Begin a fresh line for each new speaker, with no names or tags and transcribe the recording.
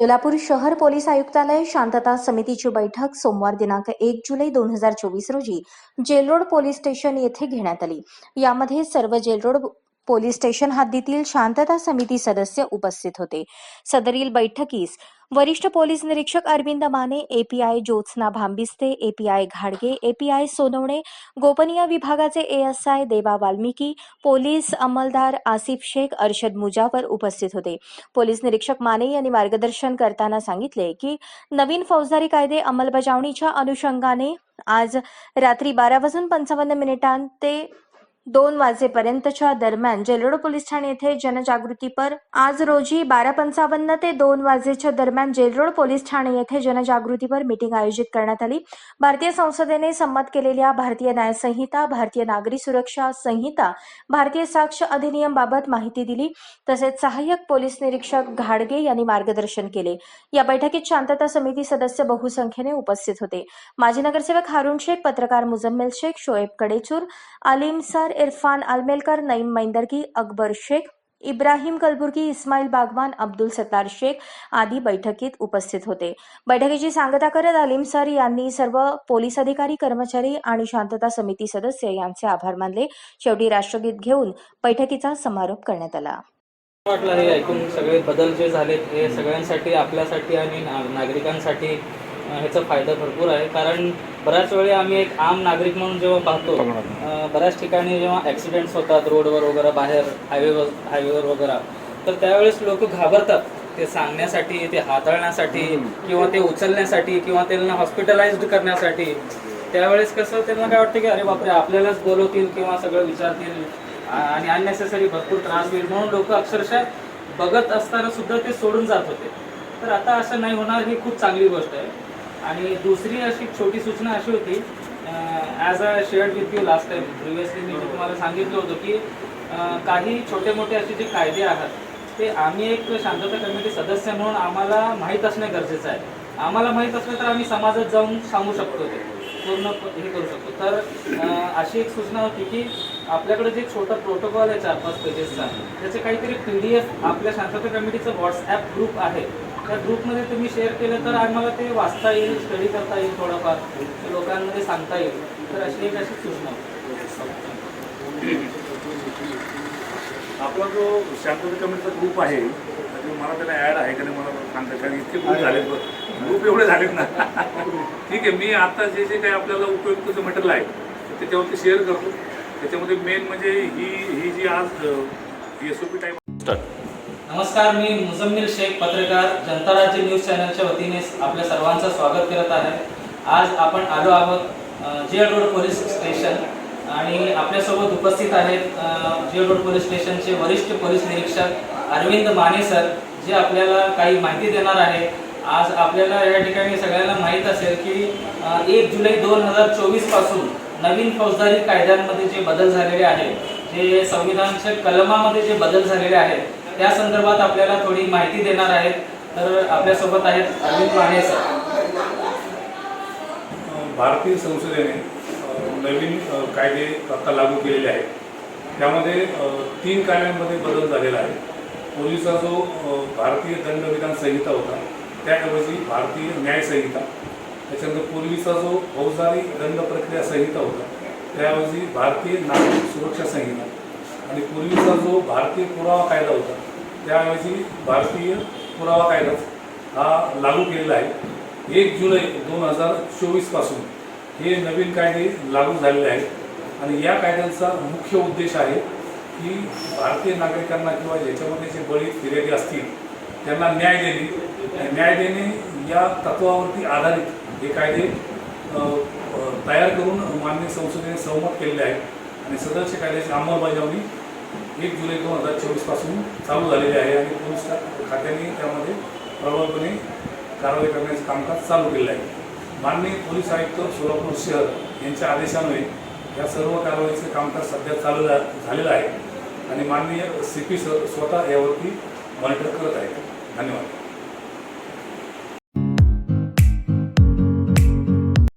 सोलापूर शहर पोलीस आयुक्तालय शांतता समितीची बैठक सोमवार दिनांक एक जुलै दोन हजार चोवीस रोजी जेलरोड पोलीस स्टेशन येथे घेण्यात आली. यामध्ये सर्व जेलरोड पोलीस स्टेशन हद्दीतील शांतता समिती सदस्य उपस्थित होते. सदरील बैठकीस वरिष्ठ पोलीस निरीक्षक अरविंद माने एपीआय ज्योत्स्ना भांबिस्ते एपीआय घाडगे एपीआय सोनवणे गोपनीय विभागाचे एएसआय देवा वाल्मिकी पोलीस अंमलदार आसिफ शेख अर्शद मुजावर उपस्थित होते. पोलीस निरीक्षक माने यांनी मार्गदर्शन करताना सांगितले की नवीन फौजदारी कायदे अंमलबजावणीच्या अनुषंगाने आज रात्री बारा वाजून पंचावन्न मिनिटां ते दोन वाजेपर्यंतच्या दरम्यान जेलरोड पोलीस ठाणे येथे जनजागृतीपर आज रोजी बारा पंचावन्न ते दोन वाजेच्या दरम्यान जेलरोड पोलीस ठाणे येथे जनजागृतीपर मीटिंग आयोजित करण्यात आली. भारतीय संसदेने संमत केलेल्या भारतीय न्यायसंहिता भारतीय नागरी सुरक्षा संहिता भारतीय साक्ष अधिनियम बाबत माहिती दिली. तसेच सहाय्यक पोलीस निरीक्षक घाडगे यांनी मार्गदर्शन केले. या बैठकीत शांतता समिती सदस्य बहुसंख्येने उपस्थित होते. माजी नगरसेवक हारुण शेख पत्रकार मुजम्मेल शेख शोएब कडेचूर आलिम सर इरफान अलमेलकर नईम मैंदरगी अकबर शेख इब्राहिम कलबुर्गी इस्माईल बागवान अब्दुल सत्तार शेख आदी बैठकीत उपस्थित होते. बैठकीची सांगता करत अलीम सर यांनी सर्व पोलीस अधिकारी कर्मचारी आणि शांतता समिती सदस्य यांचे आभार मानले. शेवटी राष्ट्रगीत घेऊन बैठकीचा समारोप करण्यात आला.
वाटलं हे ऐकून? सगळे बदल जे झालेत हे सगळ्यांसाठी आपल्यासाठी आणि नागरिकांसाठी ह्याचा फायदा भरपूर आहे. कारण बऱ्याच वेळी आम्ही एक आम नागरिक म्हणून जेव्हा पाहतो अं, बऱ्याच ठिकाणी जेव्हा ॲक्सिडेंट्स होतात रोडवर वगैरे बाहेर हायवेवर हायवेवर वगैरे तर त्यावेळेस लोक घाबरतात. ते सांगण्यासाठी ते हाताळण्यासाठी किंवा ते उचलण्यासाठी किंवा त्यांना हॉस्पिटलाइज्ड करण्यासाठी. त्यावेळेस कसं त्यांना काय वाटतं की अरे बापरे आपल्यालाच बोलवतील किंवा सगळं विचारतील आणि अननेसेसरी भरपूर त्रास होईल. म्हणून लोक अक्षरशः बघत असताना सुद्धा ते सोडून जात होते. तर आता असं नाही होणार ही खूप चांगली गोष्ट आहे. आणि दुसरी अशी छोटी सूचना अशी होती as a shared with you last time previously मी तुम्हाला सांगितलं होतं की काही छोटे मोठे असे जे कायदे आहेत ते आम्ही एक शांतता कमिटी सदस्य म्हणून आम्हाला माहीत असणं गरजेचं आहे. आम्हाला माहीत असलं तर आम्ही समाजात जाऊन सांगू शकतो ते. पूर्ण हे करू शकतो. तर अशी एक सूचना होती की आपल्याकडे जे छोटा प्रोटोकॉल आहे चार पाच पेजेसचा त्याचे काहीतरी पी डी एफ आपल्या शांतता कमिटीचं व्हॉट्सॲप ग्रुप आहे. त्या ग्रुपमध्ये तुम्ही शेअर केलं तर आम्हाला ते वाचता येईल स्टडी करता येईल थोडंफार. ते लोकांमध्ये सांगता येईल. तर अशी एक अशी सूचना.
आपला जो शांतता कमिटीचा ग्रुप आहे मला त्याला ॲड आहे का नाही मला सांगता कारण इतके ग्रुप झालेत ग्रुप एवढे झालेत ना. ठीक आहे मी आता जे जे काही आपल्याला उपयुक्तचं मटेरियल आहे ते त्याच्यावरती शेअर करतो. त्याच्यामध्ये मेन म्हणजे ही ही जी आज एस ओ पी टाईप
नमस्कार मी मुजम्मिल शेख पत्रकार जनता राज्य न्यूज चॅनलच्या वतीने आपल्या सर्वांचं स्वागत करत आहे. आज आपण आलो आहोत जे रोड पोलीस स्टेशन आणि आपल्यासोबत उपस्थित आहेत जे रोड पोलीस स्टेशनचे वरिष्ठ पोलीस निरीक्षक अरविंद माने सर जे आपल्याला काही माहिती देणार आहे. आज आपल्याला या ठिकाणी सगळ्यांना माहीत असेल की एक जुलै दोन हजार चोवीसपासून नवीन फौजदारी कायद्यांमध्ये जे बदल झालेले आहेत जे संविधानच्या कलमामध्ये जे बदल झालेले आहेत त्या संदर्भात आपल्याला थोडी माहिती देणार आहेत. तर आपल्यासोबत आहेत अरविंद माने सर.
भारतीय संसदेने नवीन कायदे आता लागू केलेले आहेत. त्यामध्ये तीन कायद्यांमध्ये बदल झालेला आहे. पूर्वीचा जो भारतीय दंडविधान संहिता होता त्याऐवजी भारतीय न्याय संहिता. त्याच्यानंतर पूर्वीचा जो फौजदारी दंड प्रक्रिया संहिता होता त्याऐवजी भारतीय नागरिक सुरक्षा संहिता. आणि पूर्वीचा जो भारतीय पुरावा कायदा होता त्याऐवजी भारतीय पुरावा कायदा हा लागू केलेला आहे. एक जुलै दोन हजार चोवीसपासून हे नवीन कायदे लागू झालेले आहेत. आणि या कायद्यांचा मुख्य उद्देश आहे की भारतीय नागरिकांना किंवा ज्याच्यामध्ये जे बळी फिरेले असतील त्यांना न्याय देणे. न्याय देणे या तत्वावरती आधारित हे कायदे तयार करून मान्य संसदेने सहमत केलेले आहेत. आणि सदरच्या कायद्याची अंमलबजावणी एक जुलै दोन हजार चोवीसपासून चालू झालेली आहे आणि पोलीस खात्याने त्यामध्ये प्रभावीपणे कारवाई करण्याचे कामकाज चालू केलेलं आहे. माननीय पोलीस आयुक्त सोलापूर शहर यांच्या आदेशामुळे या सर्व कारवाईचे कामकाज सध्या चालू झा- झालेलं आहे आणि माननीय सी पी सर स्वतः यावरती मॉनिटर करत आहेत. धन्यवाद.